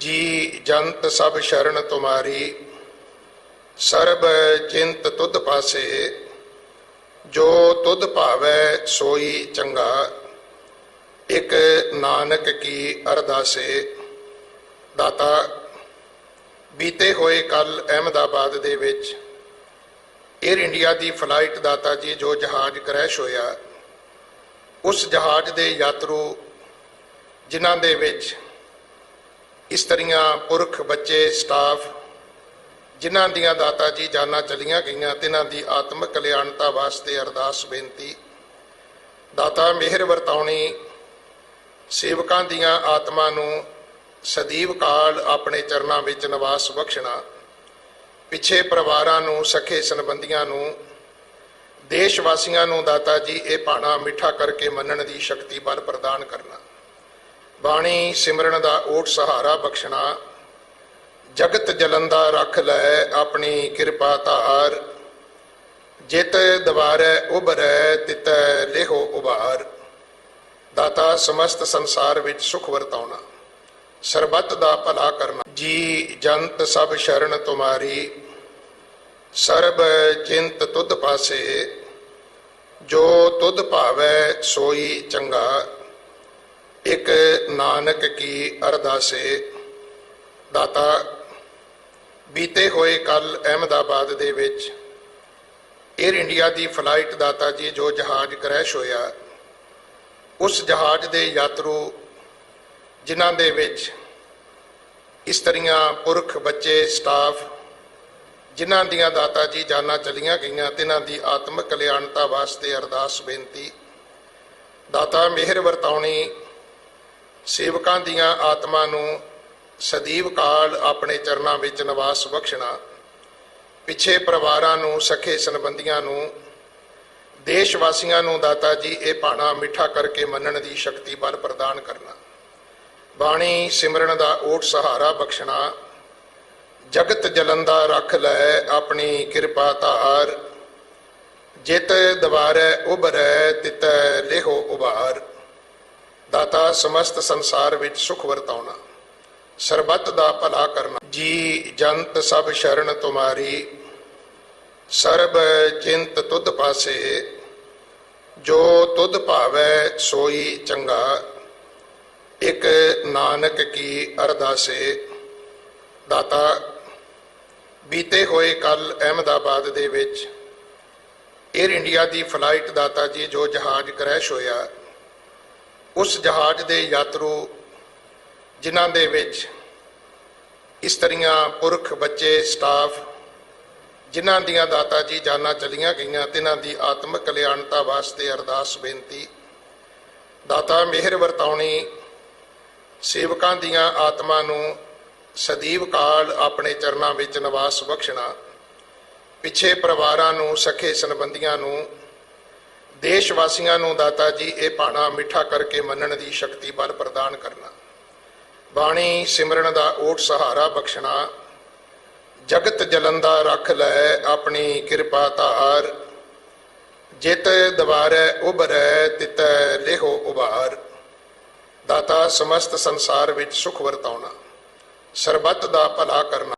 ਜੀ ਜੰਤ ਸਭ ਸ਼ਰਨ ਤੁਮਾਰੀ, ਸਰਬ ਚਿੰਤ ਤੁਧ ਪਾਸੇ, ਜੋ ਤੁਧ ਭਾਵੈ ਸੋਈ ਚੰਗਾ, ਇੱਕ ਨਾਨਕ ਕੀ ਅਰਦਾਸੇ। ਦਾਤਾ, ਬੀਤੇ ਹੋਏ ਕੱਲ ਅਹਿਮਦਾਬਾਦ ਦੇ ਵਿੱਚ 에ਅਰ ਇੰਡੀਆ ਦੀ ਫਲਾਈਟ ਦਾਤਾ ਜੀ ਜੋ ਜਹਾਜ਼ ਕਰੈਸ਼ ਹੋਇਆ, ਉਸ ਜਹਾਜ਼ ਦੇ ਯਾਤਰੂ ਜਿਨ੍ਹਾਂ ਦੇ ਵਿੱਚ ਇਸਤਰੀਆਂ ਪੁਰਖ ਬੱਚੇ ਸਟਾਫ ਜਿਨ੍ਹਾਂ ਦੀਆਂ ਦਾਤਾ ਜੀ ਜਾਨਾਂ ਚਲੀਆਂ ਗਈਆਂ, ਤਿਨਾਂ ਦੀ ਆਤਮਿਕ ਕਲਿਆਣਤਾ ਵਾਸਤੇ ਅਰਦਾਸ ਬੇਨਤੀ। ਦਾਤਾ ਮਿਹਰ ਵਰਤਾਉਣੀ ਸੇਵਕਾਂ ਦੀਆਂ ਆਤਮਾ ਨੂੰ ਸਦੀਵ ਕਾਲ ਆਪਣੇ ਚਰਨਾਂ ਵਿੱਚ ਨਿਵਾਸ ਬਖਸ਼ਣਾ, ਪਿੱਛੇ ਪਰਿਵਾਰਾਂ ਨੂੰ, ਸਖੇ ਸੰਬੰਧੀਆਂ ਨੂੰ ਦੇਸ਼ ਵਾਸੀਆਂ ਨੂੰ ਦਾਤਾ ਜੀ ਇਹ ਭਾਣਾ ਮਿੱਠਾ ਕਰਕੇ ਮੰਨਣ ਦੀ ਸ਼ਕਤੀ ਬਲ ਪ੍ਰਦਾਨ ਕਰਨਾ। ਬਾਣੀ ਸਿਮਰਨ ਦਾ ਓਟ ਸਹਾਰਾ ਬਖਸ਼ਣਾ। ਜਗਤ ਜਲੰਦਾ ਰੱਖ ਲੈ ਆਪਣੀ ਕਿਰਪਾ ਧਾਰ। ਜਿਤ ਦਵਾਰੈ ਉਭਰੈ, ਤਿਤੈ ਲਿਹੋ ਉਭਾਰ। ਦਾਤਾ ਸਮਸਤ ਸੰਸਾਰ ਵਿੱਚ ਸੁਖ ਵਰਤਾਉਣਾ। ਸਰਬੱਤ ਦਾ ਭਲਾ ਕਰਨਾ। ਜੀ ਜੰਤ ਸਭ ਸ਼ਰਨ ਤੁਮਾਰੀ। ਸਰਬ ਚਿੰਤ ਤੁਧ ਪਾਸੇ। ਜੋ ਤੁਧ ਭਾਵੈ ਸੋਈ ਚੰਗਾ। ਇੱਕ ਨਾਨਕ ਕੀ ਅਰਦਾਸੇ, ਦਾਤਾ, ਬੀਤੇ ਹੋਏ ਕੱਲ ਅਹਿਮਦਾਬਾਦ ਦੇ ਵਿੱਚ 에ਅਰ ਇੰਡੀਆ ਦੀ ਫਲਾਈਟ ਦਾਤਾ ਜੀ ਜੋ ਜਹਾਜ਼ ਕਰੈਸ਼ ਹੋਇਆ, ਉਸ ਜਹਾਜ਼ ਦੇ ਯਾਤਰੂ ਜਿਨ੍ਹਾਂ ਦੇ ਵਿੱਚ ਇਸਤਰੀਆਂ ਪੁਰਖ ਬੱਚੇ ਸਟਾਫ ਜਿਨ੍ਹਾਂ ਦੀਆਂ ਦਾਤਾ ਜੀ ਜਾਨਾਂ ਚਲੀਆਂ ਗਈਆਂ, ਤਿਨਾਂ ਦੀ ਆਤਮਿਕ ਕਲਿਆਣਤਾ ਵਾਸਤੇ ਅਰਦਾਸ ਬੇਨਤੀ। ਦਾਤਾ ਮਿਹਰ ਵਰਤਾਉਣੀ ਸੇਵਕਾਂ ਦੀਆਂ ਆਤਮਾ ਨੂੰ ਸਦੀਵ ਕਾਲ ਆਪਣੇ ਚਰਨਾਂ ਵਿੱਚ ਨਿਵਾਸ ਬਖਸ਼ਣਾ, ਪਿੱਛੇ ਪਰਿਵਾਰਾਂ ਨੂੰ, ਸਖੇ ਸੰਬੰਧੀਆਂ ਨੂੰ ਦੇਸ਼ ਵਾਸੀਆਂ ਨੂੰ ਦਾਤਾ ਜੀ, ਇਹ ਭਾਣਾ ਮਿੱਠਾ ਕਰਕੇ ਮੰਨਣ ਦੀ ਸ਼ਕਤੀ ਬਲ ਪ੍ਰਦਾਨ ਕਰਨਾ। ਬਾਣੀ ਸਿਮਰਨ ਦਾ ਓਟ ਸਹਾਰਾ ਬਖਸ਼ਣਾ, ਜਗਤ ਜਲੰਦਾ ਰੱਖ ਲੈ ਆਪਣੀ ਕਿਰਪਾ ਧਾਰ, ਜਿਤ ਦਵਾਰੈ ਉਭਰੈ ਤਿਤੈ ਲਿਹੋ ਉਭਾਰ। ਦਾਤਾ ਸਮਸਤ ਸੰਸਾਰ ਵਿੱਚ ਸੁਖ ਵਰਤਾਉਣਾ, ਸਰਬੱਤ ਦਾ ਭਲਾ ਕਰਨਾ। ਜੀ ਜੰਤ ਸਭ ਸ਼ਰਨ ਤੁਮਾਰੀ, ਸਰਬ ਚਿੰਤ ਤੁਧ ਪਾਸੇ, ਜੋ ਤੁਧ ਭਾਵੈ ਸੋਈ ਚੰਗਾ, ਇੱਕ ਨਾਨਕ ਕੀ ਅਰਦਾਸੇ। ਦਾਤਾ, ਬੀਤੇ ਹੋਏ ਕੱਲ ਅਹਿਮਦਾਬਾਦ ਦੇ ਵਿੱਚ 에ਅਰ ਇੰਡੀਆ ਦੀ ਫਲਾਈਟ ਦਾਤਾ ਜੀ ਜੋ ਜਹਾਜ਼ ਕਰੈਸ਼ ਹੋਇਆ ਉਸ ਜਹਾਜ਼ ਦੇ ਯਾਤਰੂ ਜਿਨ੍ਹਾਂ ਦੇ ਵਿੱਚ ਇਸਤਰੀਆਂ ਪੁਰਖ ਬੱਚੇ, ਸਟਾਫ ਜਿਨ੍ਹਾਂ ਦੀਆਂ ਦਾਤਾ ਜੀ ਜਾਨਾਂ ਚਲੀਆਂ ਗਈਆਂ, ਤਿਨਾਂ ਦੀ ਆਤਮਿਕ ਕਲਿਆਣਤਾ ਵਾਸਤੇ ਅਰਦਾਸ ਬੇਨਤੀ। ਦਾਤਾ ਮਿਹਰ ਵਰਤਾਉਣੀ ਸੇਵਕਾਂ ਦੀਆਂ ਆਤਮਾ ਨੂੰ ਸਦੀਵ ਕਾਲ ਆਪਣੇ ਚਰਨਾਂ ਵਿੱਚ ਨਿਵਾਸ ਬਖਸ਼ਣਾ, ਪਿੱਛੇ ਪਰਿਵਾਰਾਂ ਨੂੰ, ਸਖੇ ਸੰਬੰਧੀਆਂ ਨੂੰ ਦੇਸ਼ ਵਾਸੀਆਂ ਨੂੰ ਦਾਤਾ ਜੀ, ਇਹ ਭਾਣਾ ਮਿੱਠਾ ਕਰਕੇ ਮੰਨਣ ਦੀ ਸ਼ਕਤੀ ਬਲ ਪ੍ਰਦਾਨ ਕਰਨਾ। ਬਾਣੀ ਸਿਮਰਨ ਦਾ ਓਟ ਸਹਾਰਾ ਬਖਸ਼ਣਾ। ਜਗਤ ਜਲੰਦਾ ਰੱਖ ਲੈ ਆਪਣੀ ਕਿਰਪਾ ਧਾਰ। ਜਿਤ ਦਵਾਰੈ ਉਭਰੈ, ਤਿਤੈ ਲਿਹੋ ਉਭਾਰ। ਦਾਤਾ ਸਮਸਤ ਸੰਸਾਰ ਵਿੱਚ ਸੁਖ ਵਰਤਾਉਣਾ। ਸਰਬੱਤ ਦਾ ਭਲਾ ਕਰਨਾ।